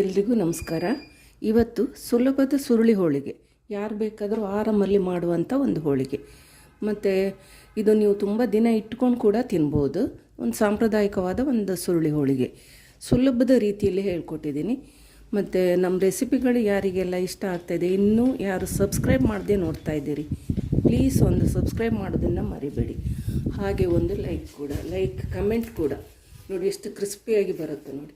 ಎಲ್ರಿಗೂ ನಮಸ್ಕಾರ. ಇವತ್ತು ಸುಲಭದ ಸುರುಳಿ ಹೋಳಿಗೆ. ಯಾರು ಬೇಕಾದರೂ ಆರಾಮಲ್ಲಿ ಮಾಡುವಂಥ ಒಂದು ಹೋಳಿಗೆ. ಮತ್ತು ಇದು ನೀವು ತುಂಬ ದಿನ ಇಟ್ಕೊಂಡು ಕೂಡ ತಿನ್ಬೋದು. ಒಂದು ಸಾಂಪ್ರದಾಯಿಕವಾದ ಒಂದು ಸುರುಳಿ ಹೋಳಿಗೆ. ಸುಲಭದ ರೀತಿಯಲ್ಲಿ ಹೇಳ್ಕೊಟ್ಟಿದ್ದೀನಿ. ಮತ್ತು ನಮ್ಮ ರೆಸಿಪಿಗಳು ಯಾರಿಗೆಲ್ಲ ಇಷ್ಟ ಆಗ್ತಾಯಿದೆ ಇನ್ನೂ ಯಾರು ಸಬ್ಸ್ಕ್ರೈಬ್ ಮಾಡದೆ ನೋಡ್ತಾ ಇದ್ದೀರಿ, ಪ್ಲೀಸ್ ಒಂದು ಸಬ್ಸ್ಕ್ರೈಬ್ ಮಾಡೋದನ್ನು ಮರಿಬೇಡಿ. ಹಾಗೆ ಒಂದು ಲೈಕ್ ಕೂಡ, ಲೈಕ್, ಕಮೆಂಟ್ ಕೂಡ. ನೋಡಿ ಎಷ್ಟು ಕ್ರಿಸ್ಪಿಯಾಗಿ ಬರುತ್ತೆ ನೋಡಿ.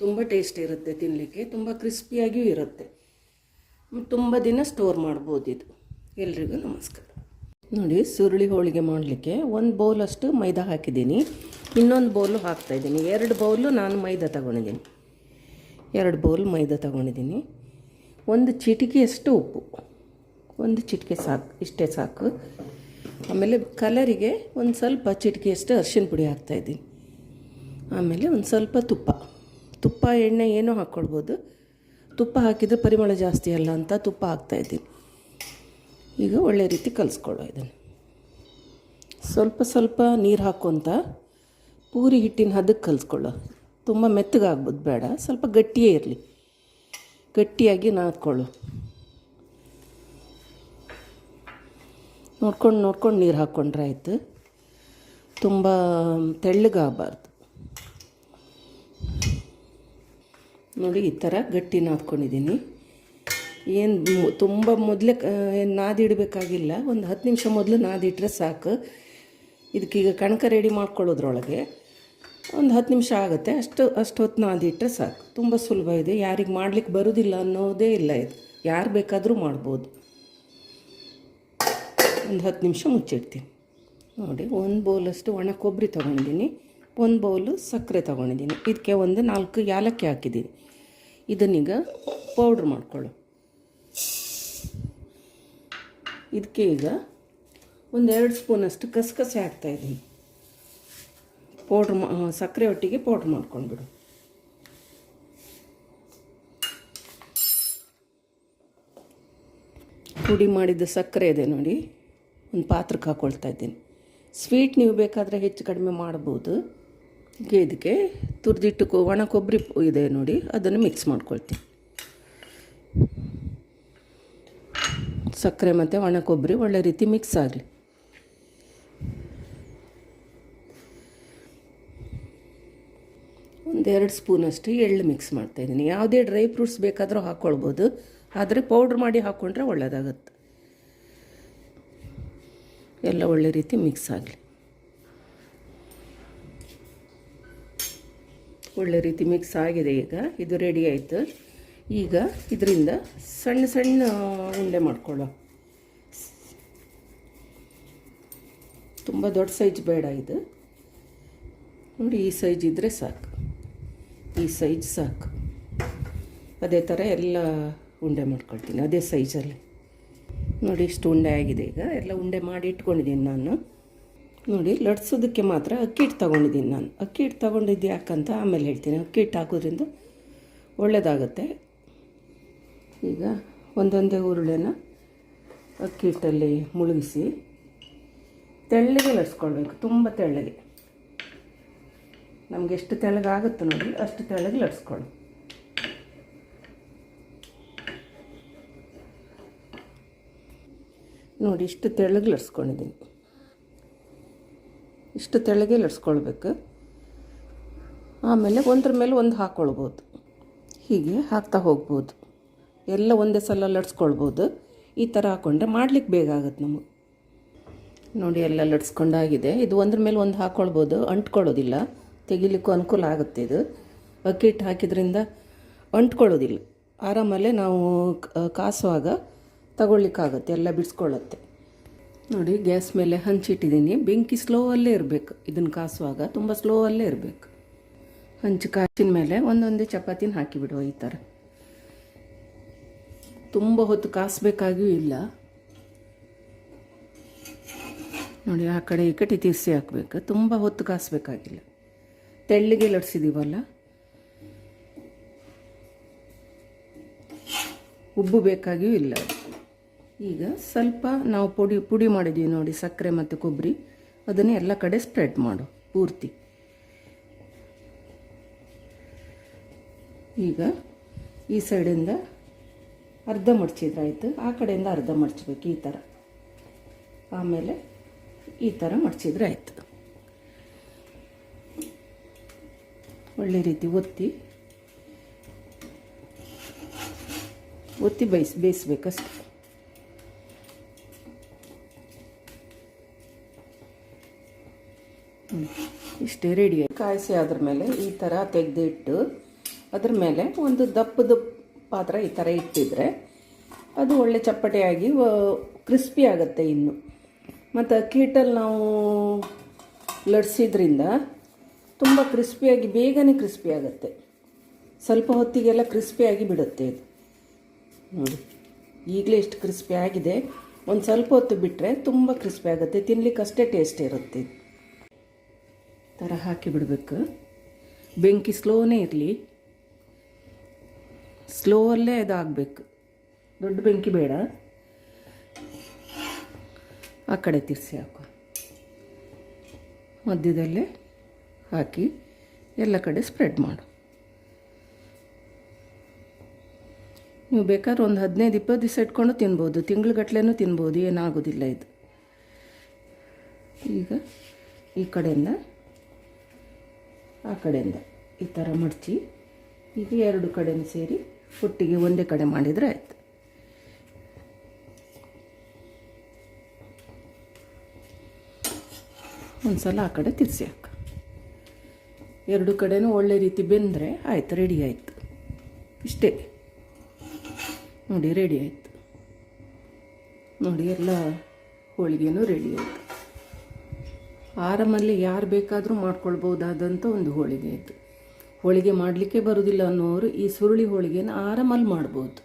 ತುಂಬ ಟೇಸ್ಟ್ ಇರುತ್ತೆ ತಿನ್ನಲಿಕ್ಕೆ ತುಂಬ ಕ್ರಿಸ್ಪಿಯಾಗಿಯೂ ಇರುತ್ತೆ. ತುಂಬ ದಿನ ಸ್ಟೋರ್ ಮಾಡ್ಬೋದು ಇದು. ಎಲ್ರಿಗೂ ನಮಸ್ಕಾರ. ನೋಡಿ, ಸುರುಳಿ ಹೋಳಿಗೆ ಮಾಡಲಿಕ್ಕೆ ಒಂದು ಬೌಲಷ್ಟು ಮೈದಾ ಹಾಕಿದ್ದೀನಿ. ಇನ್ನೊಂದು ಬೌಲು ಹಾಕ್ತಾಯಿದ್ದೀನಿ ಎರಡು ಬೌಲು ನಾನು ಮೈದಾ ತಗೊಂಡಿದ್ದೀನಿ. ಎರಡು ಬೌಲ್ ಮೈದಾ ತಗೊಂಡಿದ್ದೀನಿ. ಒಂದು ಚಿಟಿಕೆಯಷ್ಟು ಉಪ್ಪು. ಒಂದು ಚಿಟಿಕೆ ಸಾಕು, ಇಷ್ಟೇ ಸಾಕು. ಆಮೇಲೆ ಕಲರಿಗೆ ಒಂದು ಸ್ವಲ್ಪ ಚಿಟಿಕೆಯಷ್ಟು ಅರ್ಶಿನ ಪುಡಿ ಹಾಕ್ತಾಯಿದ್ದೀನಿ ಆಮೇಲೆ ಒಂದು ಸ್ವಲ್ಪ ತುಪ್ಪ. ತುಪ್ಪ, ಎಣ್ಣೆ ಏನೂ ಹಾಕ್ಕೊಳ್ಬೋದು ತುಪ್ಪ ಹಾಕಿದರೆ ಪರಿಮಳ ಜಾಸ್ತಿ ಅಲ್ಲ ಅಂತ ತುಪ್ಪ ಹಾಕ್ತಾಯಿದ್ದೀನಿ ಈಗ ಒಳ್ಳೆ ರೀತಿ ಕಲಿಸ್ಕೊಳ್ಳೋ ಇದನ್ನು. ಸ್ವಲ್ಪ ಸ್ವಲ್ಪ ನೀರು ಹಾಕ್ಕೊತ ಪೂರಿ ಹಿಟ್ಟಿನ ಹದಕ್ಕೆ ಕಲಿಸ್ಕೊಳ್ಳೋ ತುಂಬ ಮೆತ್ತಗಾಗ್ಬೋದು, ಬೇಡ. ಸ್ವಲ್ಪ ಗಟ್ಟಿಯೇ ಇರಲಿ. ಗಟ್ಟಿಯಾಗಿ ನಾದ್ಕೊಳ್ಳು ನೋಡ್ಕೊಂಡು ನೋಡ್ಕೊಂಡು ನೀರು ಹಾಕ್ಕೊಂಡ್ರೆ ಆಯಿತು. ತುಂಬ ತೆಳ್ಳಗಾಗಬಾರ್ದು. ನೋಡಿ, ಈ ಥರ ಗಟ್ಟಿ ನಾದ್ಕೊಂಡಿದ್ದೀನಿ ಏನು ತುಂಬ ಮೊದಲೇ ಏನು ನಾದಿಡಬೇಕಾಗಿಲ್ಲ ಒಂದು ಹತ್ತು ನಿಮಿಷ ಮೊದಲು ನಾದಿಟ್ರೆ ಸಾಕು. ಇದಕ್ಕೀಗ ಕಣಕ ರೆಡಿ ಮಾಡ್ಕೊಳ್ಳೋದ್ರೊಳಗೆ ಒಂದು ಹತ್ತು ನಿಮಿಷ ಆಗುತ್ತೆ. ಅಷ್ಟು ಅಷ್ಟು ಹೊತ್ತು ನಾದಿಟ್ರೆ ಸಾಕು. ತುಂಬ ಸುಲಭ ಇದೆ. ಯಾರಿಗೆ ಮಾಡ್ಲಿಕ್ಕೆ ಬರೋದಿಲ್ಲ ಅನ್ನೋದೇ ಇಲ್ಲ ಇದು. ಯಾರು ಬೇಕಾದರೂ ಮಾಡ್ಬೋದು. ಒಂದು ಹತ್ತು ನಿಮಿಷ ಮುಚ್ಚಿಡ್ತೀನಿ. ನೋಡಿ, ಒಂದು ಬೌಲಷ್ಟು ಒಣ ಕೊಬ್ಬರಿ ತೊಗೊಂಡಿದ್ದೀನಿ ಒಂದು ಬೌಲು ಸಕ್ಕರೆ ತೊಗೊಂಡಿದ್ದೀನಿ. ಇದಕ್ಕೆ ಒಂದು ನಾಲ್ಕು ಯಾಲಕ್ಕಿ ಹಾಕಿದ್ದೀನಿ. ಇದನ್ನೀಗ ಪೌಡ್ರ್ ಮಾಡಿಕೊಳ್ಳು ಇದಕ್ಕೆ ಈಗ ಒಂದು ಎರಡು ಸ್ಪೂನಷ್ಟು ಕಸಕಸೆ ಹಾಕ್ತಾಯಿದ್ದೀನಿ ಪೌಡ್ರ್ ಮಾ, ಸಕ್ಕರೆ ಒಟ್ಟಿಗೆ ಪೌಡ್ರ್ ಮಾಡ್ಕೊಂಡ್ಬಿಡು ಪುಡಿ ಮಾಡಿದ ಸಕ್ಕರೆ ಇದೆ ನೋಡಿ. ಒಂದು ಪಾತ್ರಕ್ಕೆ ಹಾಕ್ಕೊಳ್ತಾ ಇದ್ದೀನಿ. ಸ್ವೀಟ್ ನೀವು ಬೇಕಾದರೆ ಹೆಚ್ಚು ಕಡಿಮೆ ಮಾಡ್ಬೋದು. ಇದಕ್ಕೆ ತುರಿದಿಟ್ಟು ಒಣ ಕೊಬ್ಬರಿ ಇದೆ ನೋಡಿ, ಅದನ್ನು ಮಿಕ್ಸ್ ಮಾಡ್ಕೊಳ್ತೀನಿ. ಸಕ್ಕರೆ ಮತ್ತು ಒಣ ಕೊಬ್ಬರಿ ಒಳ್ಳೆ ರೀತಿ ಮಿಕ್ಸ್ ಆಗಲಿ. ಒಂದೆರಡು ಸ್ಪೂನಷ್ಟು ಎಳ್ಳು ಮಿಕ್ಸ್ ಮಾಡ್ತಾಯಿದ್ದೀನಿ ಯಾವುದೇ ಡ್ರೈ ಫ್ರೂಟ್ಸ್ ಬೇಕಾದರೂ ಹಾಕ್ಕೊಳ್ಬೋದು ಆದರೆ ಪೌಡ್ರ್ ಮಾಡಿ ಹಾಕ್ಕೊಂಡ್ರೆ ಒಳ್ಳೆಯದಾಗತ್ತೆ ಎಲ್ಲ ಒಳ್ಳೆ ರೀತಿ ಮಿಕ್ಸ್ ಆಗಲಿ. ಒಳ್ಳೆ ರೀತಿ ಮಿಕ್ಸ್ ಆಗಿದೆ ಈಗ. ಇದು ರೆಡಿ ಆಯಿತು. ಈಗ ಇದರಿಂದ ಸಣ್ಣ ಸಣ್ಣ ಉಂಡೆ ಮಾಡ್ಕೊಳ್ಳೋ ತುಂಬ ದೊಡ್ಡ ಸೈಜ್ ಬೇಡ ಇದು. ನೋಡಿ ಈ ಸೈಜ್ ಇದ್ದರೆ ಸಾಕು. ಈ ಸೈಜ್ ಸಾಕು. ಅದೇ ಥರ ಎಲ್ಲ ಉಂಡೆ ಮಾಡ್ಕೊಳ್ತೀನಿ, ಅದೇ ಸೈಜಲ್ಲಿ ನೋಡಿ ಇಷ್ಟು ಉಂಡೆ ಆಗಿದೆ ಈಗ. ಎಲ್ಲ ಉಂಡೆ ಮಾಡಿ ಇಟ್ಕೊಂಡಿದ್ದೀನಿ ನಾನು. ನೋಡಿ, ಲಟ್ಸೋದಕ್ಕೆ ಮಾತ್ರ ಅಕ್ಕಿ ಹಿಟ್ಟು ತೊಗೊಂಡಿದ್ದೀನಿ ನಾನು. ಅಕ್ಕಿ ಹಿಟ್ಟು ತೊಗೊಂಡಿದ್ದು ಯಾಕಂತ ಆಮೇಲೆ ಹೇಳ್ತೀನಿ. ಅಕ್ಕಿ ಹಿಟ್ಟು ಹಾಕೋದ್ರಿಂದ ಒಳ್ಳೆಯದಾಗುತ್ತೆ ಈಗ ಒಂದೊಂದೇ ಉರುಳೆನ ಅಕ್ಕಿ ಹಿಟ್ಟಲ್ಲಿ ಮುಳುಗಿಸಿ ತೆಳ್ಳಗೆ ಲಟ್ಸ್ಕೊಳ್ಬೇಕು, ತುಂಬ ತೆಳ್ಳಗೆ. ನಮ್ಗೆ ಎಷ್ಟು ತೆಳಗಾಗುತ್ತೆ ನೋಡಿ, ಅಷ್ಟು ತೆಳ್ಳಗೆ ಲಟ್ಸ್ಕೊಳ್ಳಿ. ನೋಡಿ, ಇಷ್ಟು ತೆಳ್ಳಗೆ ಲಟ್ಸ್ಕೊಂಡಿದ್ದೀನಿ. ಇಷ್ಟು ತೆಳಗೆ ಲಟ್ಸ್ಕೊಳ್ಬೇಕು ಆಮೇಲೆ ಒಂದ್ರ ಮೇಲೆ ಒಂದು ಹಾಕ್ಕೊಳ್ಬೋದು ಹೀಗೆ ಹಾಕ್ತಾ ಹೋಗ್ಬೋದು. ಎಲ್ಲ ಒಂದೇ ಸಲ ಲಟ್ಸ್ಕೊಳ್ಬೋದು ಈ ಥರ ಹಾಕ್ಕೊಂಡ್ರೆ ಮಾಡ್ಲಿಕ್ಕೆ ಬೇಗ ಆಗುತ್ತೆ ನಮಗೆ. ನೋಡಿ, ಎಲ್ಲ ಲಟ್ಸ್ಕೊಂಡಾಗಿದೆ ಇದು ಒಂದ್ರ ಮೇಲೆ ಒಂದು ಹಾಕ್ಕೊಳ್ಬೋದು ಅಂಟ್ಕೊಳ್ಳೋದಿಲ್ಲ. ತೆಗಿಲಿಕ್ಕೂ ಅನುಕೂಲ ಆಗುತ್ತೆ ಇದು. ಬಕೆಟ್ ಹಾಕಿದ್ರಿಂದ ಅಂಟ್ಕೊಳ್ಳೋದಿಲ್ಲ. ಆರಾಮಲ್ಲೇ ನಾವು ಕಾಸುವಾಗ ತಗೊಳ್ಲಿಕ್ಕಾಗತ್ತೆ ಎಲ್ಲ ಬಿಡಿಸ್ಕೊಳ್ಳುತ್ತೆ ನೋಡಿ, ಗ್ಯಾಸ್ ಮೇಲೆ ಹಂಚಿಟ್ಟಿದ್ದೀನಿ. ಬೆಂಕಿ ಸ್ಲೋ ಅಲ್ಲೇ ಇರಬೇಕು. ಇದನ್ನು ಕಾಸುವಾಗ ತುಂಬ ಸ್ಲೋ ಅಲ್ಲೇ ಇರಬೇಕು. ಹಂಚು ಕಾಸಿನ ಮೇಲೆ ಒಂದೊಂದೇ ಚಪಾತಿನ ಹಾಕಿಬಿಡುವ ಈ ಥರ ತುಂಬ ಹೊತ್ತು ಕಾಸಬೇಕಾಗಿಯೂ ಇಲ್ಲ. ನೋಡಿ, ಆ ಕಡೆ ಈ ಕಡೆ ತಿರ್ಸಿ ಹಾಕಬೇಕು. ತುಂಬ ಹೊತ್ತು ಕಾಸಬೇಕಾಗಿಲ್ಲ. ತೆಳ್ಳಗೆ ಲಟ್ಸಿದ್ದೀವಲ್ಲ ಉಬ್ಬು ಬೇಕಾಗಿಯೂ ಇಲ್ಲ. ಈಗ ಸ್ವಲ್ಪ ನಾವು ಪುಡಿ ಪುಡಿ ಮಾಡಿದ್ದೀವಿ ನೋಡಿ, ಸಕ್ಕರೆ ಮತ್ತು ಕೊಬ್ಬರಿ. ಅದನ್ನು ಎಲ್ಲ ಕಡೆ ಸ್ಪ್ರೆಡ್ ಮಾಡು, ಪೂರ್ತಿ. ಈಗ ಈ ಸೈಡಿಂದ ಅರ್ಧ ಮಡ್ಚಿದ್ರಾಯ್ತು. ಆ ಕಡೆಯಿಂದ ಅರ್ಧ ಮಡಚಬೇಕು ಈ ಥರ ಆಮೇಲೆ ಈ ಥರ ಮಡ್ಚಿದ್ರೆ ಆಯಿತು ಒಳ್ಳೆ ರೀತಿ ಒತ್ತಿ. ಒತ್ತಿ ಬೇಯಿಸ್, ಬೇಯಿಸ್ಬೇಕಷ್ಟೆ. ಇಷ್ಟೇ ರೆಡಿ ಕಾಯಿಸಿ ಅದ್ರ ಮೇಲೆ ಈ ಥರ ತೆಗೆದಿಟ್ಟು ಅದ್ರ ಮೇಲೆ ಒಂದು ದಪ್ಪದ ಪಾತ್ರ ಈ ಥರ ಇಟ್ಟಿದ್ರೆ ಅದು ಒಳ್ಳೆ ಚಪ್ಪಟೆಯಾಗಿ ಕ್ರಿಸ್ಪಿ ಆಗುತ್ತೆ ಇನ್ನು. ಮತ್ತು ಕೀಟಲ್ಲಿ ನಾವು ಲಡ್ಸಿದ್ರಿಂದ ತುಂಬ ಕ್ರಿಸ್ಪಿಯಾಗಿ ಬೇಗನೆ ಕ್ರಿಸ್ಪಿ ಆಗುತ್ತೆ. ಸ್ವಲ್ಪ ಹೊತ್ತಿಗೆಲ್ಲ ಕ್ರಿಸ್ಪಿಯಾಗಿ ಬಿಡುತ್ತೆ ಇದು. ನೋಡಿ, ಈಗಲೇ ಇಷ್ಟು ಕ್ರಿಸ್ಪಿ ಆಗಿದೆ. ಒಂದು ಸ್ವಲ್ಪ ಹೊತ್ತು ಬಿಟ್ಟರೆ ತುಂಬ ಕ್ರಿಸ್ಪಿ ಆಗುತ್ತೆ. ತಿನ್ಲಿಕ್ಕೆ ಅಷ್ಟೇ ಟೇಸ್ಟ್ ಇರುತ್ತೆ ಥರ ಹಾಕಿ ಬಿಡಬೇಕು. ಬೆಂಕಿ ಸ್ಲೋನೇ ಇರಲಿ. ಸ್ಲೋವಲ್ಲೇ ಇದಾಗಬೇಕು. ದೊಡ್ಡ ಬೆಂಕಿ ಬೇಡ. ಆ ಕಡೆ ತಿರ್ಸಿ ಹಾಕು ಮಧ್ಯದಲ್ಲೇ ಹಾಕಿ ಎಲ್ಲ ಕಡೆ ಸ್ಪ್ರೆಡ್ ಮಾಡು. ನೀವು ಬೇಕಾದ್ರೆ ಒಂದು ಹದಿನೈದು, ಇಪ್ಪತ್ತು ದಿವಸ ಇಟ್ಕೊಂಡು ತಿನ್ಬೋದು. ತಿಂಗ್ಳುಗಟ್ಲೆನೂ ತಿನ್ಬೋದು. ಏನಾಗೋದಿಲ್ಲ ಇದು. ಈಗ ಈ ಕಡೆಯಿಂದ ಆ ಕಡೆಯಿಂದ ಈ ಥರ ಮಡಚಿ ಈಗ ಎರಡು ಕಡೆಯೂ ಸೇರಿ ಒಟ್ಟಿಗೆ ಒಂದೇ ಕಡೆ ಮಾಡಿದರೆ ಆಯಿತು. ಒಂದು ಸಲ ಆ ಕಡೆ ತಿರ್ಸಿ ಹಾಕ. ಎರಡು ಕಡೆಯೂ ಒಳ್ಳೆ ರೀತಿ ಬೆಂದರೆ ಆಯ್ತು, ರೆಡಿ ಆಯಿತು. ಇಷ್ಟೇ. ನೋಡಿ, ರೆಡಿ ಆಯಿತು. ನೋಡಿ, ಎಲ್ಲ ಹೋಳಿಗೆನೂ ರೆಡಿ ಆಯಿತು. ಆರಾಮಲ್ಲಿ ಯಾರು ಬೇಕಾದರೂ ಮಾಡ್ಕೊಳ್ಬೋದಾದಂಥ ಒಂದು ಹೋಳಿಗೆ ಇದು ಹೋಳಿಗೆ ಮಾಡಲಿಕ್ಕೆ ಬರೋದಿಲ್ಲ ಅನ್ನೋರು ಈ ಸುರುಳಿ ಹೋಳಿಗೆನ ಆರಾಮಲ್ಲಿ ಮಾಡ್ಬೋದು.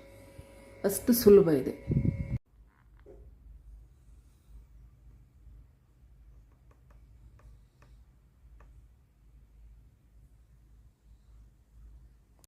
ಅಷ್ಟು ಸುಲಭ ಇದೆ.